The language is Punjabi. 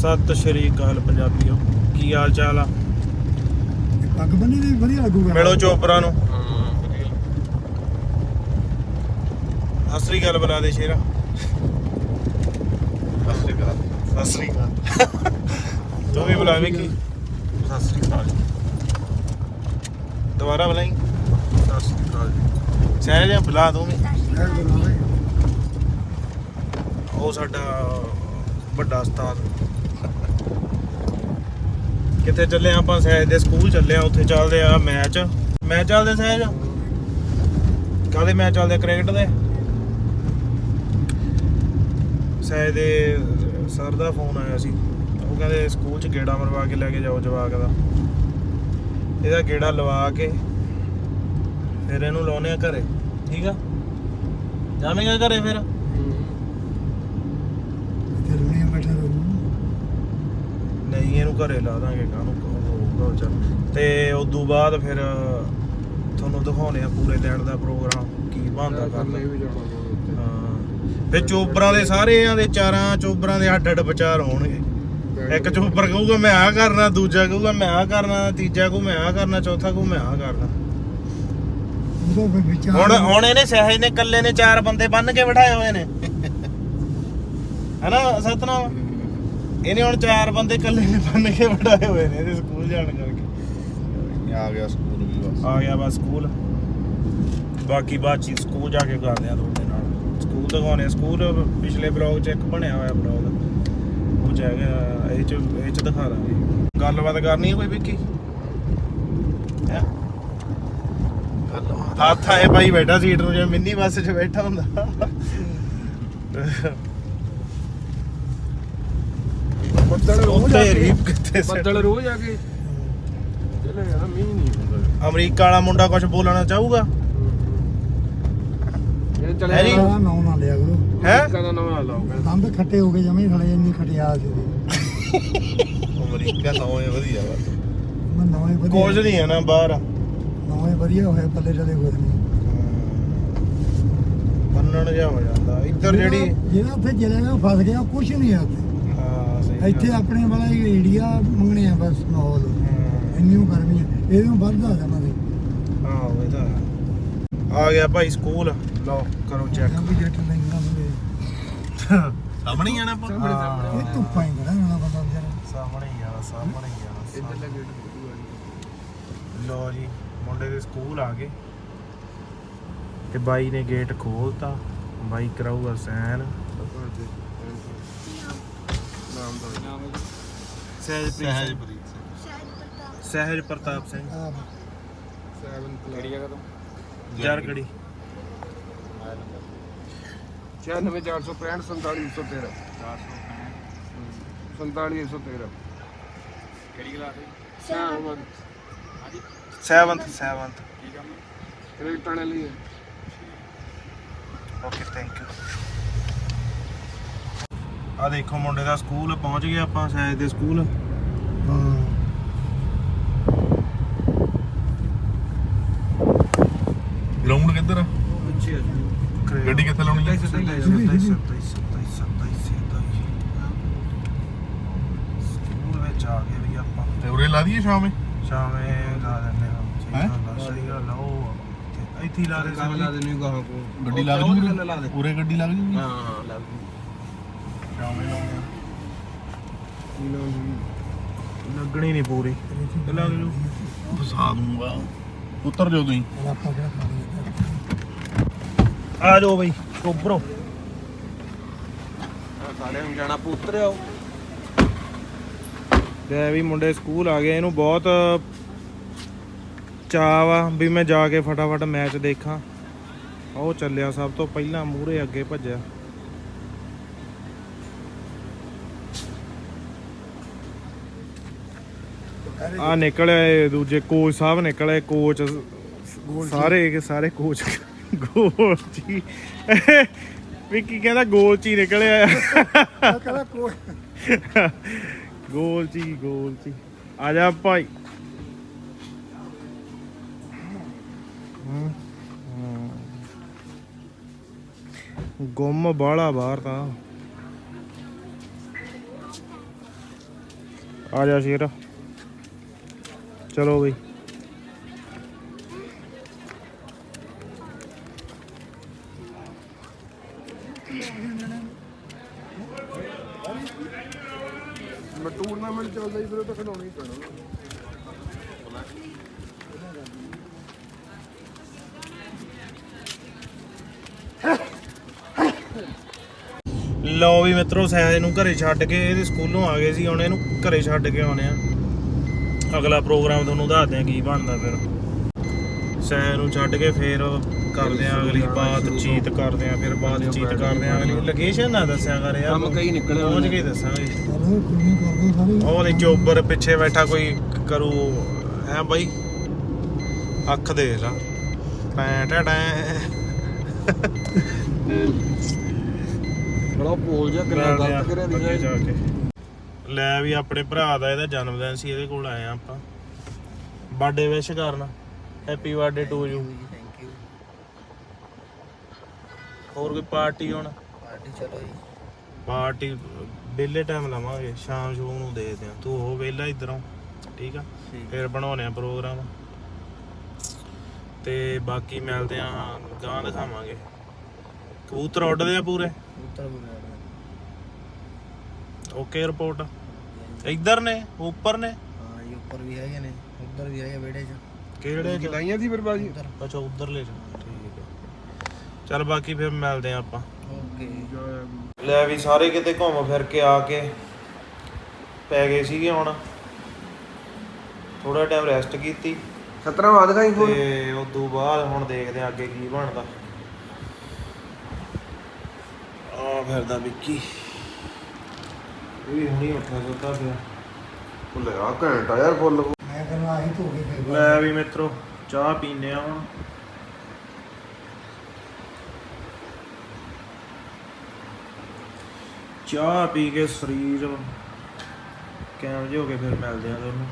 ਸਤਿ ਸ਼੍ਰੀ ਅਕਾਲ ਪੰਜਾਬੀਓ ਕੀ ਹਾਲ ਚਾਲ ਆ? ਪੱਗ ਬੰਨੀ ਦੀ ਵਧੀਆ ਲੱਗੂਗਾ। ਮਿਲੋ ਚੋਪਰਾਂ ਨੂੰ। ਅਸਰੀ ਗੱਲ ਬਣਾ ਦੇ ਸ਼ੇਰਾ। ਅਸਰੀ ਗੱਲ ਅਸਰੀ ਗੱਲ ਤੂੰ ਵੀ ਬੁਲਾਵੇਂ ਕੀ ਸਤਿ ਸ਼੍ਰੀ ਅਕਾਲ ਦੁਬਾਰਾ ਬੁਲਾਈ। ਸਤਿ ਸ਼੍ਰੀ ਅਕਾਲ ਸਹਿਜ ਬੁਲਾ ਤੂੰ ਵੀ। ਇਹ ਬਣਾਵੇ। ਉਹ ਸਾਡਾ ਵੱਡਾ ਉਸਤਾਦ। ਕਿੱਥੇ ਚੱਲੇ ਆਪਾਂ ਸਹਿਜ ਦੇ ਸਕੂਲ ਚੱਲੇ ਆ, ਉੱਥੇ ਚੱਲਦੇ ਆ ਮੈਚ। ਮੈਚ ਚੱਲਦੇ ਸਹਿਜ? ਕਾਹਦੇ ਮੈਚ ਚੱਲਦੇ ਕ੍ਰਿਕਟ ਦੇ? ਸਹਿਜ ਦੇ ਸਰ ਦਾ ਫੋਨ ਆਇਆ ਸੀ। ਉਹ ਕਹਿੰਦੇ ਸਕੂਲ ਚ ਗੇੜਾ ਮਰਵਾ ਕੇ ਲੈ ਕੇ ਜਾਓ ਜਵਾਕ ਦਾ। ਇਹਦਾ ਗੇੜਾ ਲਵਾ ਕੇ ਫਿਰ ਇਹਨੂੰ ਲਾਉਨੇ ਆ ਘਰੇ। ਠੀਕ ਆ? ਜਾਵੇਂਗਾ ਘਰੇ ਫਿਰ ਇੱਥੇ ਰੁਣੀਆਂ ਬੈਠਾ ਰਹੂ ਨਹੀਂ ਇਹਨੂੰ ਘਰੇ ਲਾ ਦਾਂਗੇ ਕਾਹਨੂੰ ਹੋਊਗਾ ਚੱਲ। ਤੇ ਉਦੋਂ ਬਾਅਦ ਫਿਰ ਤੁਹਾਨੂੰ ਦਿਖਾਉਣੇ ਆ ਪੂਰੇ ਦਿਨ ਦਾ ਪ੍ਰੋਗਰਾਮ ਕੀ ਬਣਦਾ ਕਰਨਾ। ਹਾਂ। ਫਿਰ ਚੋਬਰਾਂ ਦੇ ਸਾਰਿਆਂ ਦੇ ਚਾਰਾਂ ਚੋਬਰਾਂ ਦੇ ਅੱਡ ਅੱਡ ਵਿਚਾਰ ਹੋਣਗੇ। ਇੱਕ ਚੋਬਰ ਕਹੂਗਾ ਮੈਂ ਆਹ ਕਰਨਾ ਦੂਜਾ ਕਹੂਗਾ ਮੈਂ ਆਹ ਕਰਨਾ ਤੀਜਾ ਕਹੂ ਮੈਂ ਆਹ ਕਰਨਾ ਚੌਥਾ ਕਹੂ ਮੈਂ ਆਹ ਕਰਨਾ। ਹੁਣ ਹੁਣ ਇਹਨੇ ਸਹਿਜ ਨੇ ਇਕੱਲੇ ਨੇ ਚਾਰ ਬੰਦੇ ਬੰਨ ਕੇ ਬਿਠਾਏ ਹੋਏ ਨੇ। ਹੈਨਾ ਸਤਨਾਮ? ਇਹਨੇ ਹੁਣ ਚਾਰ ਬੰਦੇ ਇਕੱਲੇ ਨੇ ਬੰਨ ਕੇ ਬਿਠਾਏ ਹੋਏ ਨੇ ਇਹਦੇ ਸਕੂਲ ਜਾਣ ਕਰਕੇ। ਆ ਗਿਆ ਸਕੂਲ ਵੀ ਬਸ। ਆ ਗਿਆ ਬਸ ਸਕੂਲ। ਬਾਕੀ ਬਾਤਚੀਤ ਸਕੂਲ ਜਾ ਕੇ ਕਰਦੇ ਆ ਤੁਹਾਡੇ ਨਾਲ। ਸਕੂਲ ਦਿਖਾਉਣੇ। ਸਕੂਲ ਪਿਛਲੇ ਬਲੌਗ 'ਚ ਇੱਕ ਬਣਿਆ ਹੋਇਆ ਬਲੌਗ। ਉਹ ਚ ਹੈਗਾ ਇਹ ਚ ਇਹ ਚ ਦਿਖਾ ਦਾਂਗੇ। ਗੱਲਬਾਤ ਕਰਨੀ ਹੈ ਕੋਈ ਵਿੱਕੀ? ਹੈਂ? ਹੱਥ ਆਏ ਭਾਈ ਬੈਠਾ ਸੀਟ ਨੂੰ ਜਿਵੇਂ ਮਿੰਨੀ ਬੱਸ 'ਚ ਬੈਠਾ ਹੁੰਦਾ। ਬੱਦਲ ਉਹ ਰੋਜ਼ ਆ ਕੇ- ਤੇਰੀ ਕਿੱਥੇ ਸਿੱਟ- ਬੱਦਲ ਰੋਜ਼ ਆ ਕੇ। ਚਲੇ ਜਾਣਾ ਮੀਂਹ ਨਹੀਂ ਹੁੰਦਾ ਅਮਰੀਕਾ ਵਾਲਾ ਮੁੰਡਾ ਕੁਝ ਬੋਲਣਾ ਚਾਹੂਗਾ? ਇਹ ਹੈ ਚਲੇ ਨੀ? ਸਾਰਾ ਨਾਂ ਨਾ ਲਿਆ ਕਰੋ। ਹੈ? ਕਦਾ ਨਵਾਂ ਲਾਓਗਾ ਦੰਦ ਖੱਟੇ ਹੋ ਗਏ ਜਮੇ ਖੜੇ ਇੰਨੀ ਖਟਿਆ ਸੀ। ਅਮਰੀਕਾ ਤਾਂ ਉਹ ਵਧੀਆ ਬਸ ਮੈਂ ਨਵੇਂ ਕੁਝ ਵਧੀਆ ਨਹੀਂ ਹੈ ਨਾ ਬਾਹਰ। ਨਵੇਂ ਵਧੀਆ ਹੋਏ ਪੱਲੇ ਚਲੇ ਕੁਝ ਨਹੀਂ। ਬੰਨਣ ਜਾ ਹੋ ਜਾਂਦਾ। ਇੱਧਰ ਜਿਹੜੀ ਜਿਹੜਾ- ਉੱਥੇ ਚਲੇ ਗਿਆ ਉਹ ਫਸ ਗਿਆ ਕੁਝ ਨਹੀਂ ਹੈ ਉੱਥੇ। ਇੱਥੇ। ਆਪਣੇ ਵਾਲਾ ਏਰੀਆ ਮੰਗਣੇ ਆ ਬਸ ਮਾਹੌਲ। ਇੰਨੀ ਓ ਗਰਮੀ ਹੈ ਇਹਨੂੰ ਵੱਧਦਾ ਜਾਣਾ ਸੀ ਹਾਂ ਉਹ ਤਾਂ ਹੈ। ਆ ਗਿਆ ਭਾਈ ਸਕੂਲ। ਲਓ ਕਰੋ ਚੈੱਕ ਵੀ ਜੱਟ ਨਾ ਮਿਲੇ ਸਾਹਮਣੇ ਹੀ ਆਣਾ ਆਪਾਂ? ਇਹ ਧੁੱਪਾਂ ਹੀ ਖੜਾ ਹੋਣਾ ਬੰਦਾ ਵਿਚਾਰਾ। ਸਾਹਮਣੇ ਹੀ ਆ ਸਾਹਮਣੇ ਹੀ ਆ ਇੱਧਰ ਸਾਹਮਣੇ। ਲੱਗੇ ਟੁੱਟੂ ਲਓ ਜੀ ਮੁੰਡੇ ਦੇ ਸਕੂਲ ਆ ਗਏ। ਤੇ ਬਾਈ ਨੇ ਗੇਟ ਖੋਲਤਾ। ਬਾਈ ਕਰਾਊਗਾ ਸੈਨ। ਨਾਮ ਦਾ ਨਾਮ ਸਹਿਜਪ੍ਰੀਤ ਸਹਿਜਪ੍ਰੀਤ ਸਿੰਘ। ਸਹਿਜ ਪ੍ਰਤਾਪ ਸਿੰਘ। ਆਹ 7 ਕਿਹੜੀ ਜਗ੍ਹਾ ਤੋਂ? ਜਰਗੜੀ 96465 47113 47113 ਕਿਹੜੀ ਕਲਾਸ ਹੈ? ਸੈਵੰਥ ਸੈਵੰਥ ਕੀ ਕੰਮ ਕ੍ਰੈਡਿਟ ਆਣੇ ਲਈ ਹੈ। Okay thank you. ਆ ਦੇਖੋ ਮੁੰਡੇ ਦਾ ਸਕੂਲ ਪਹੁੰਚ ਗਏ ਆਪਾਂ ਸਹਿਜ ਦੇ ਸਕੂਲ। ਹਾਂ। ਗਰਾਊਂਡ ਕਿੱਧਰ ਆ? ਗੱਡੀ ਕਿੱਥੇ ਲਾਉਣੀ ਹੈ ਸਕੂਲ ਵਿੱਚ ਆ ਗਏ ਵੀ ਆਪਾਂ। ਤੇ ਉਰੇ ਲਾ ਦਈਏ ਸ਼ਾਮੇ? ਸ਼ਾਮੇ ਲਾ ਦਿੰਦੇ ਹਾਂ। ਸਹੀ ਹੈਂ? ਗੱਲ ਆ, ਸਹੀ ਗੱਲ ਆ, ਉਹ ਇੱਥੇ- ਲਾ ਦੇ ਲਾ ਦੇਣੀ ਗਾਹਾਂ ਕੋ ਗੱਡੀ ਲੱਗ ਜੂਗੀ ਉਰੇ? ਗੱਡੀ ਲੱਗ ਜੂਗੀ ਹਾਂ ਹਾਂ ਲੱਗ ਸ਼ਾਮੇ ਲਾਉਣੇ ਆ ਲੱਗਣੀ ਨਹੀਂ ਪੂਰੀ। ਤੇ ਲੱਗ ਜੂ। ਫਸਾ ਦੂੰਗਾ। ਉਤਰ ਜਾਓ ਤੁਸੀਂ। ਹੁਣ ਆਪਾਂ ਕਿਹੜਾ ਖਾਣੀ ਹੈ ਆ ਜਾਓ ਬਈ ਉੱਪਰੋਂ ਸਾਰੇ ਨੂੰ ਜਾਣਾ ਪੁੱਤਰਿਓ ਤੇ ਵੀ ਮੁੰਡੇ ਸਕੂਲ ਆ ਗਏ ਇਹਨੂੰ ਬਹੁਤ ਚਾਅ ਵਾ ਵੀ ਮੈਂ ਜਾ ਕੇ ਫਟਾਫਟ ਮੈਚ ਦੇਖਾਂ। ਉਹ ਚੱਲਿਆ ਸਭ ਤੋਂ ਪਹਿਲਾਂ ਮੂਹਰੇ ਅੱਗੇ ਭੱਜਿਆ। ਆ ਨਿਕਲੇ ਦੂਜੇ ਕੋਚ ਸਾਹਿਬ ਨਿਕਲੇ ਕੋਚ ਸਾਰੇ ਸਾਰੇ ਕੋਚ। ਗੋਲ ਜੀ। ਵਿੱਕੀ ਕਹਿੰਦਾ ਗੋਲ ਚ ਹੀ ਨਿਕਲਿਆ। ਕਹਿੰਦਾ ਕੋਈ ਗੋਲ ਹੀ ਗੋਲ ਹੀ। ਆ ਜਾ ਭਾਈ। ਗੁੰਮ ਬਾਹਲਾ ਬਾਹਰ ਤਾਂ। ਆ ਜਾ ਸ਼ੇਰ। ਚਲੋ ਬਈ। ਮੈਂ ਟੂਰਨਾਮੈਂਟ ਚੱਲਦਾ ਹੀ ਫਿਰ ਉਹ ਤਾਂ ਖਿਡਾਉਣਾ ਹੀ ਪੈਣਾ। ਲਓ ਵੀ ਮਿੱਤਰੋ ਸਹਿਜ ਨੂੰ ਘਰੇ ਛੱਡ ਕੇ ਇਹਦੇ ਸਕੂਲੋਂ ਆ ਗਏ ਸੀ ਹੁਣ ਇਹਨੂੰ ਘਰੇ ਛੱਡ ਕੇ ਆਉਣੇ ਆ। ਅਗਲਾ ਪ੍ਰੋਗਰਾਮ ਤੁਹਾਨੂੰ ਦੱਸਦੇ ਆ ਕੀ ਬਣਦਾ ਫਿਰ। ਸਹਿਜ ਨੂੰ ਛੱਡ ਕੇ ਫੇਰ ਕਰਦੇ ਆ ਅਗਲੀ ਬਾਤਚੀਤ ਕਰਦੇ ਆ ਫਿਰ ਬਾਤਚੀਤ ਕਰਦੇ ਆ। ਅਗਲੀ ਲੋਕੇਸ਼ਨ ਨਾ ਦੱਸਿਆ ਕਰ ਯਾਰ। ਕੰਮ ਕਈ ਨਿਕਲੇ ਪਹੁੰਚ ਕੇ ਦੱਸਾਂਗੇ। ਉਹ ਦੇ ਚੋਬਰ ਪਿੱਛੇ ਬੈਠਾ ਕੋਈ ਕਰੂ। ਹੈ ਬਾਈ? ਅੱਖ ਦੇਖ ਲਾ। ਟੈਂ ਟੈਂ ਟੈਂ। ਬੜਾ ਬੋਲ ਜਾ ਕਿੰਨਾ ਗਲਤ ਕਰਿਆ ਦੀ ਜਾ ਕੇ। ਲੈ ਵੀ ਆਪਣੇ ਭਰਾ ਦਾ ਇਹਦਾ ਜਨਮ ਦਿਨ ਸੀ ਇਹਦੇ ਕੋਲ ਆਏ ਆ ਆਪਾਂ। ਬਰਥਡੇ ਵਿਸ਼ ਕਰਨ। Happy birthday to you thank you ਹੋਰ ਕੋਈ ਪਾਰਟੀ ਹੁਣ? ਪਾਰਟੀ ਚਲੋ ਜੀ। ਪਾਰਟੀ ਵਿਹਲੇ ਟਾਈਮ ਲਾਵਾਂਗੇ ਸ਼ਾਮ ਸ਼ੂਮ ਨੂੰ ਦੇਖਦੇ ਆ ਤੂੰ ਹੋ ਵਿਹਲਾ ਇਧਰੋਂ ਠੀਕ ਆ? ਫਿਰ ਬਣਾਉਣੇ ਆ ਪ੍ਰੋਗਰਾਮ ਤੇ ਬਾਕੀ ਮਿਲਦੇ ਆ ਗਾਂ ਦਿਖਾਵਾਂਗੇ। ਕਬੂਤਰ ਉੱਡਦੇ ਆ ਪੂਰੇ? ਬੁਲਾਣਾ ਓਕੇ ਰਿਪੋਰਟ ਇੱਧਰ ਨੇ ਉੱਪਰ ਨੇ? ਹਾਂ ਜੀ ਉੱਪਰ ਵੀ ਹੈਗੇ ਨੇ ਉੱਧਰ ਵੀ ਹੈਗੇ ਵਿਹੜੇ 'ਚ। ਕਿਹੜੇ ਚ? ਲਾਈਆਂ ਸੀ ਫਿਰ ਬਾਜੀ? ਅੱਛਾ ਉਧਰਲੇ ਚ ਠੀਕ ਹੈ। ਚੱਲ ਬਾਕੀ ਫਿਰ ਮਿਲਦੇ ਆ ਆਪਾਂ। ਓਕੇ। ਲੈ ਵੀ ਸਾਰੇ ਕਿਤੇ ਘੁੰਮ ਫਿਰ ਕੇ ਆ ਕੇ ਪੈ ਗਏ ਸੀਗੇ ਹੁਣ। ਥੋੜਾ ਟਾਈਮ ਰੈਸਟ ਕੀਤੀ। 17 ਬਾਅਦ ਖਾਈ ਤੇ ਉਸ ਤੋਂ ਬਾਅਦ ਹੁਣ ਦੇਖਦੇ ਆ ਅੱਗੇ ਕੀ ਬਣਦਾ। ਆ ਫਿਰਦਾ ਵਿੱਕੀ। ਇਹ ਵੀ ਹੁਣੀ ਉੱਠਿਆ ਸੁੱਤਾ ਪਿਆ। ਲੈ ਆ ਘੰਟਾ ਯਾਰ ਫੁੱਲ। ਮੈਂ ਕਹਿੰਦਾ ਆਹੀ ਧੋ ਕੇ ਫੇਰ ਲੈ ਵੀ ਮਿੱਤਰੋ ਚਾਹ ਪੀਨੇ ਆ ਹੁਣ। ਚਾਹ ਪੀ ਕੇ ਸਰੀਰ ਕੈਮ ਜਿਹੇ ਹੋ ਕੇ ਫਿਰ ਮਿਲਦੇ ਆ ਤੁਹਾਨੂੰ।